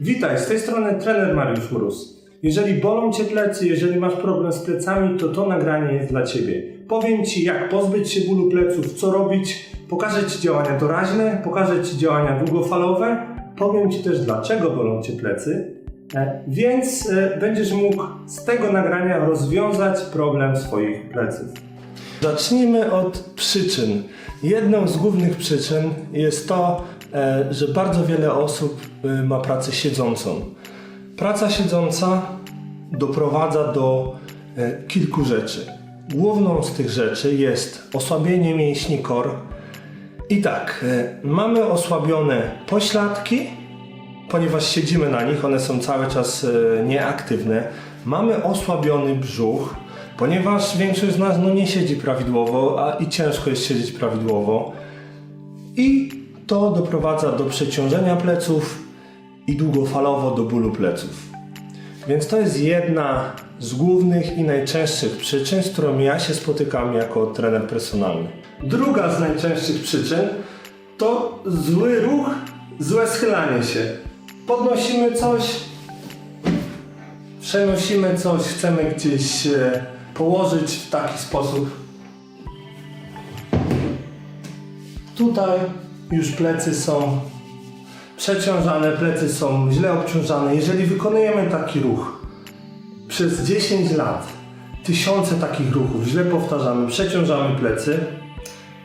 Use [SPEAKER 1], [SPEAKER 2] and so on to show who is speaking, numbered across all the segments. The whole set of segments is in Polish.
[SPEAKER 1] Witaj, z tej strony trener Mariusz Mróz. Jeżeli bolą Cię plecy, jeżeli masz problem z plecami, to to nagranie jest dla Ciebie. Powiem Ci, jak pozbyć się bólu pleców, co robić, pokażę Ci działania doraźne, pokażę Ci działania długofalowe, powiem Ci też, dlaczego bolą Cię plecy, e, więc e, będziesz mógł z tego nagrania rozwiązać problem swoich pleców. Zacznijmy od przyczyn. Jedną z głównych przyczyn jest to, że bardzo wiele osób e, ma pracę siedzącą. Praca siedząca doprowadza do e, kilku rzeczy. Główną z tych rzeczy jest osłabienie mięśni kor. I tak, e, mamy osłabione pośladki, ponieważ siedzimy na nich, one są cały czas e, nieaktywne. Mamy osłabiony brzuch, ponieważ większość z nas no, nie siedzi prawidłowo, a i ciężko jest siedzieć prawidłowo. I to doprowadza do przeciążenia pleców i długofalowo do bólu pleców. Więc to jest jedna z głównych i najczęstszych przyczyn, z którą ja się spotykam jako trener personalny. Druga z najczęstszych przyczyn to zły ruch, złe schylanie się. Podnosimy coś, przenosimy coś, chcemy gdzieś położyć w taki sposób. Tutaj już plecy są przeciążane, plecy są źle obciążane. Jeżeli wykonujemy taki ruch przez 10 lat, tysiące takich ruchów, źle powtarzamy, przeciążamy plecy,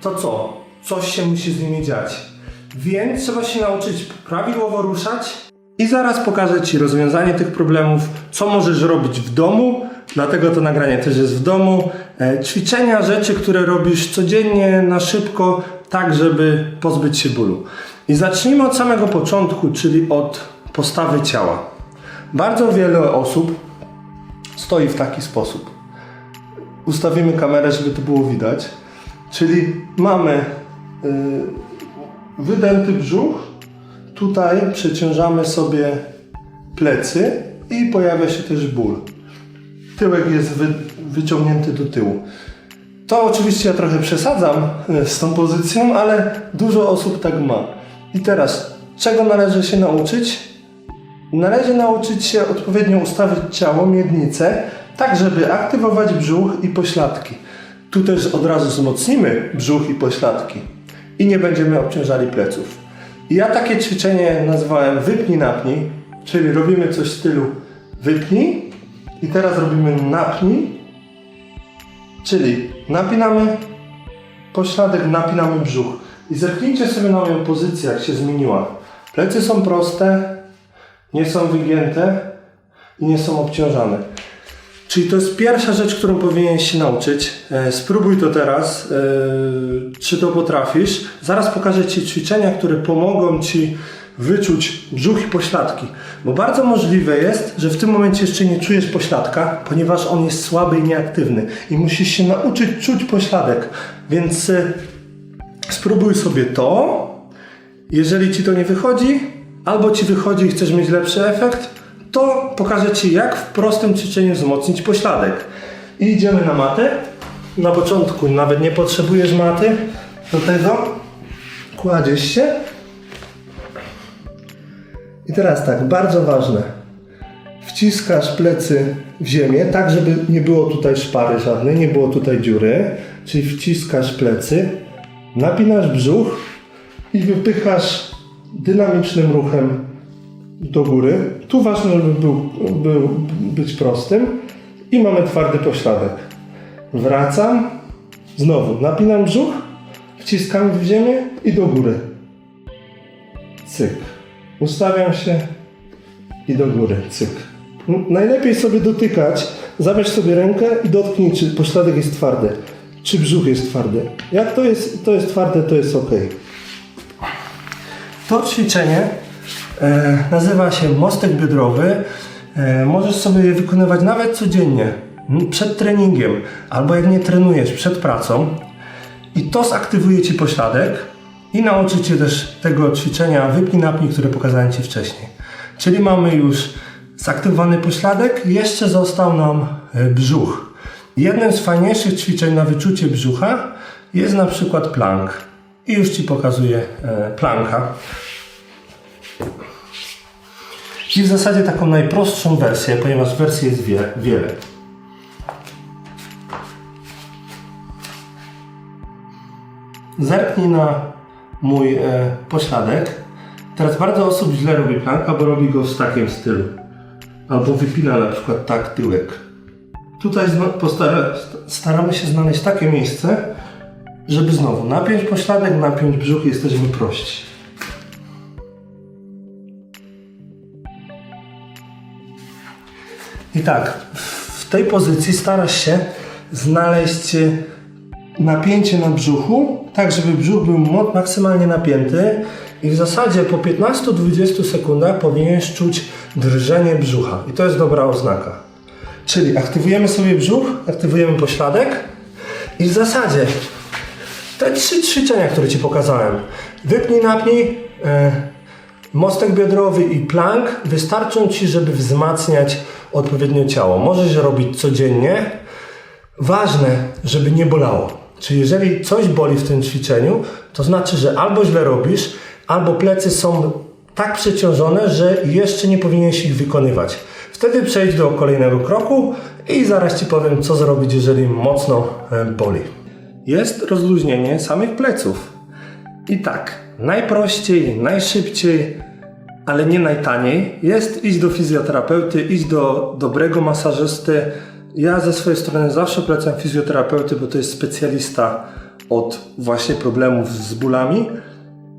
[SPEAKER 1] to co? Coś się musi z nimi dziać. Więc trzeba się nauczyć prawidłowo ruszać i zaraz pokażę Ci rozwiązanie tych problemów, co możesz robić w domu, dlatego to nagranie też jest w domu. E, ćwiczenia, rzeczy, które robisz codziennie na szybko, tak żeby pozbyć się bólu. I zacznijmy od samego początku, czyli od postawy ciała. Bardzo wiele osób stoi w taki sposób. Ustawimy kamerę, żeby to było widać. Czyli mamy y, wydęty brzuch, tutaj przeciążamy sobie plecy i pojawia się też ból. Tyłek jest wy, wyciągnięty do tyłu. To oczywiście ja trochę przesadzam y, z tą pozycją, ale dużo osób tak ma. I teraz, czego należy się nauczyć? Należy nauczyć się odpowiednio ustawić ciało, miednicę, tak żeby aktywować brzuch i pośladki. Tu też od razu wzmocnimy brzuch i pośladki i nie będziemy obciążali pleców. Ja takie ćwiczenie nazwałem wypnij napnij, czyli robimy coś w stylu wypnij i teraz robimy napnij, czyli napinamy pośladek, napinamy brzuch. I zerknijcie sobie na moją pozycję, jak się zmieniła. Plecy są proste, nie są wygięte i nie są obciążane. Czyli to jest pierwsza rzecz, którą powinieneś się nauczyć. E, spróbuj to teraz, e, czy to potrafisz. Zaraz pokażę Ci ćwiczenia, które pomogą Ci wyczuć brzuch i pośladki. Bo bardzo możliwe jest, że w tym momencie jeszcze nie czujesz pośladka, ponieważ on jest słaby i nieaktywny. I musisz się nauczyć czuć pośladek. Więc e, spróbuj sobie to. Jeżeli Ci to nie wychodzi, albo Ci wychodzi i chcesz mieć lepszy efekt, to pokażę Ci, jak w prostym ćwiczeniu wzmocnić pośladek. I idziemy na matę. Na początku nawet nie potrzebujesz maty do tego. Kładziesz się. I teraz tak, bardzo ważne. Wciskasz plecy w ziemię, tak żeby nie było tutaj szpary żadnej, nie było tutaj dziury. Czyli wciskasz plecy, napinasz brzuch i wypychasz dynamicznym ruchem do góry. Tu ważne, żeby był, był, być prostym. I mamy twardy pośladek. Wracam. Znowu napinam brzuch, wciskam w ziemię i do góry. Cyk. Ustawiam się i do góry. Cyk. Najlepiej sobie dotykać. Zabierz sobie rękę i dotknij, czy pośladek jest twardy. Czy brzuch jest twardy. Jak to jest, to jest twarde, to jest ok. To ćwiczenie e, nazywa się mostek biodrowy. E, możesz sobie je wykonywać nawet codziennie, przed treningiem, albo jak nie trenujesz, przed pracą. I to zaktywuje Ci pośladek i nauczy Cię też tego ćwiczenia wypnij napnij, które pokazałem Ci wcześniej. Czyli mamy już zaktywowany pośladek, jeszcze został nam e, brzuch. Jednym z fajniejszych ćwiczeń na wyczucie brzucha jest na przykład plank. I już Ci pokazuję e, planka. I w zasadzie taką najprostszą wersję, ponieważ wersji jest wie, wiele. Zerknij na mój e, pośladek. Teraz bardzo osób źle robi plank, albo robi go w takim stylu. Albo wypina na przykład tak tyłek. Tutaj postara, staramy się znaleźć takie miejsce, żeby znowu napiąć pośladek, napiąć brzuch i jesteśmy prości. I tak, w tej pozycji starasz się znaleźć e, napięcie na brzuchu, tak żeby brzuch był maksymalnie napięty i w zasadzie po 15-20 sekundach powinieneś czuć drżenie brzucha i to jest dobra oznaka. Czyli aktywujemy sobie brzuch, aktywujemy pośladek i w zasadzie te trzy ćwiczenia, które Ci pokazałem, wypnij, napnij, e, mostek biodrowy i plank wystarczą Ci, żeby wzmacniać odpowiednio ciało. Możesz robić codziennie, Ważne, żeby nie bolało. Czyli jeżeli coś boli w tym ćwiczeniu, to znaczy, że albo źle robisz, albo plecy są tak przeciążone, że jeszcze nie powinieneś ich wykonywać. Wtedy przejdź do kolejnego kroku i zaraz Ci powiem, co zrobić, jeżeli mocno e, boli. Jest rozluźnienie samych pleców. I tak, najprościej, najszybciej, ale nie najtaniej jest iść do fizjoterapeuty, iść do dobrego masażysty. Ja ze swojej strony zawsze polecam fizjoterapeuty, bo to jest specjalista od właśnie problemów z bólami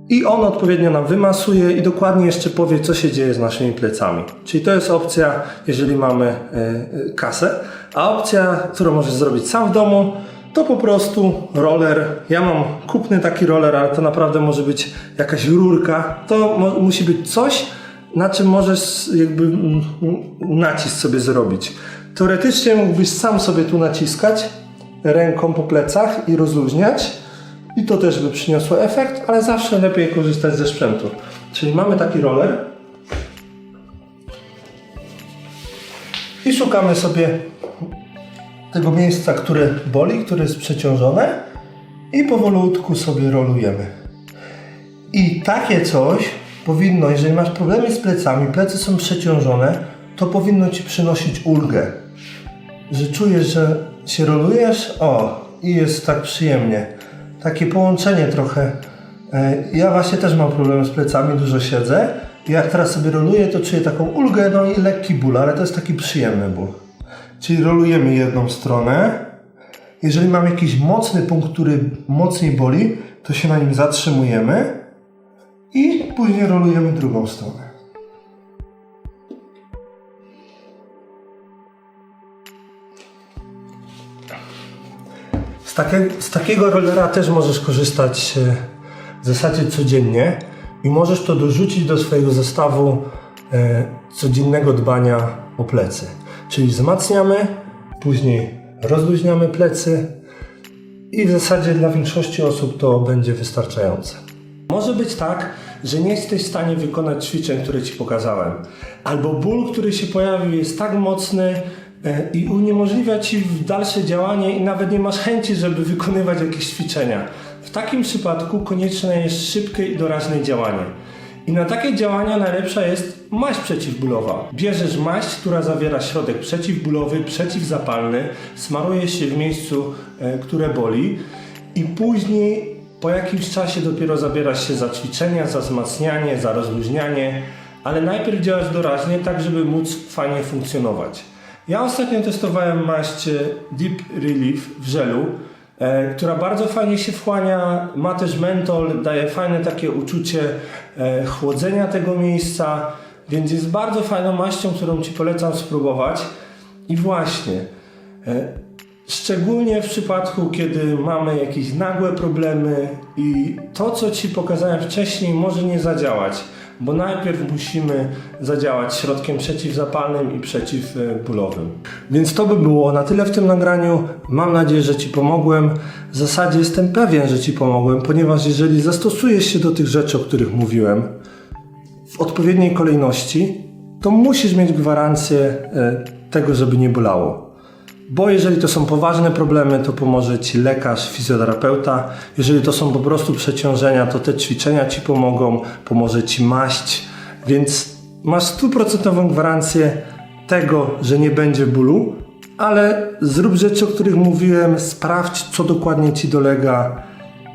[SPEAKER 1] i on odpowiednio nam wymasuje i dokładnie jeszcze powie, co się dzieje z naszymi plecami. Czyli to jest opcja, jeżeli mamy e, e, kasę, a opcja, którą możesz zrobić sam w domu, to po prostu roller. Ja mam kupny taki roller, ale to naprawdę może być jakaś rurka. To musi być coś, na czym możesz jakby mm, nacisk sobie zrobić. Teoretycznie mógłbyś sam sobie tu naciskać ręką po plecach i rozluźniać i to też by przyniosło efekt, ale zawsze lepiej korzystać ze sprzętu. Czyli mamy taki roller i szukamy sobie tego miejsca, które boli, które jest przeciążone i powolutku sobie rolujemy. I takie coś powinno, jeżeli masz problemy z plecami, plecy są przeciążone, to powinno Ci przynosić ulgę. Że czujesz, że się rolujesz, o, i jest tak przyjemnie. Takie połączenie trochę. E, Ja właśnie też mam problem z plecami, dużo siedzę. Jak teraz sobie roluję, to czuję taką ulgę, no i lekki ból, ale to jest taki przyjemny ból. Czyli rolujemy jedną stronę. Jeżeli mam jakiś mocny punkt, który mocniej boli, to się na nim zatrzymujemy i później rolujemy drugą stronę. Z, takie, z takiego rollera też możesz korzystać e, w zasadzie codziennie i możesz to dorzucić do swojego zestawu e, codziennego dbania o plecy. Czyli wzmacniamy, później rozluźniamy plecy i w zasadzie dla większości osób to będzie wystarczające. Może być tak, że nie jesteś w stanie wykonać ćwiczeń, które Ci pokazałem, albo ból, który się pojawił, jest tak mocny i uniemożliwia Ci dalsze działanie i nawet nie masz chęci, żeby wykonywać jakieś ćwiczenia. W takim przypadku konieczne jest szybkie i doraźne działanie. I na takie działania najlepsza jest maść przeciwbólowa. Bierzesz maść, która zawiera środek przeciwbólowy, przeciwzapalny, smarujesz się w miejscu, e, które boli i później po jakimś czasie dopiero zabierasz się za ćwiczenia, za wzmacnianie, za rozluźnianie, ale najpierw działasz doraźnie, tak żeby móc fajnie funkcjonować. Ja ostatnio testowałem maść e, Deep Relief w żelu, e, która bardzo fajnie się wchłania, ma też mentol, daje fajne takie uczucie e, chłodzenia tego miejsca, więc jest bardzo fajną maścią, którą Ci polecam spróbować. I właśnie, e, Szczególnie w przypadku, kiedy mamy jakieś nagłe problemy i to, co Ci pokazałem wcześniej, może nie zadziałać, bo najpierw musimy zadziałać środkiem przeciwzapalnym i przeciwbólowym. Więc to by było na tyle w tym nagraniu. Mam nadzieję, że Ci pomogłem. W zasadzie jestem pewien, że Ci pomogłem, ponieważ jeżeli zastosujesz się do tych rzeczy, o których mówiłem, w odpowiedniej kolejności, to musisz mieć gwarancję e, tego, żeby nie bolało. Bo jeżeli to są poważne problemy, to pomoże Ci lekarz, fizjoterapeuta. Jeżeli to są po prostu przeciążenia, to te ćwiczenia Ci pomogą, pomoże Ci maść. Więc masz stuprocentową gwarancję tego, że nie będzie bólu, ale zrób rzeczy, o których mówiłem, sprawdź, co dokładnie ci dolega.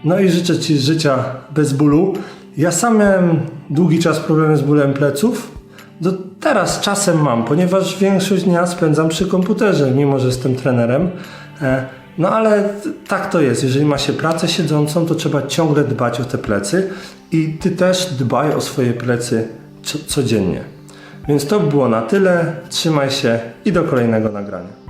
[SPEAKER 1] No i życzę ci życia bez bólu. Ja sam miałem długi czas problemy z bólem pleców. Do teraz czasem mam, ponieważ większość dnia spędzam przy komputerze, mimo że jestem trenerem. E, No ale tak to jest. Jeżeli ma się pracę siedzącą, to trzeba ciągle dbać o te plecy i ty też dbaj o swoje plecy co- codziennie. Więc to by było na tyle. Trzymaj się i do kolejnego nagrania.